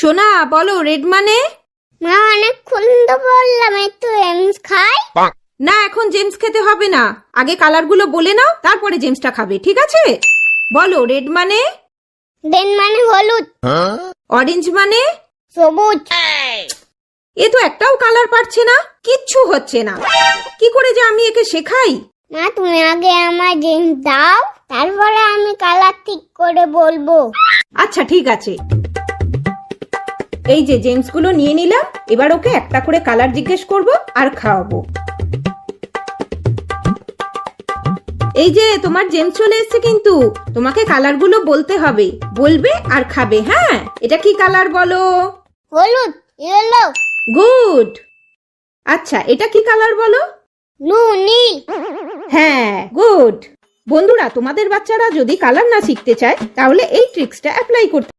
সোনা বলো রেড মানে? মা অনেকক্ষণ তো বললাম একটু এমস খাই। না এখন জেমস খেতে হবে না। আগে কালারগুলো বলে নাও তারপরে জেমসটা খাবে ঠিক আছে? বলো রেড মানে? দেন মানে হলুদ। অরেঞ্জ মানে? সবুজ। এ তো একটাও কালার পারছে না কিচ্ছু হচ্ছে না। কি করে যে আমি একে শেখাই? মা তুমি আগে আমার জিন্স দাও তারপরে আমি কালার ঠিক করে বলব। আচ্ছা ঠিক আছে। এই যে জেমসগুলো নিয়ে নিলাম এবার ওকে একটা করে কালার জিজ্ঞেস করব আর খাওয়াবো। এই যে তোমার জেমস চলে এসেছে কিন্তু তোমাকে কালারগুলো বলতে হবে বলবে আর খাবে হ্যাঁ? এটা কি কালার বলো? হলুদ ইয়েলো। গুড। আচ্ছা এটা কি কালার বলো? ব্লু নীল। হ্যাঁ গুড। বন্ধুরা তোমাদের বাচ্চারা যদি কালার না শিখতে চায় তাহলে এই ট্রিক্সটা অ্যাপ্লাই করতে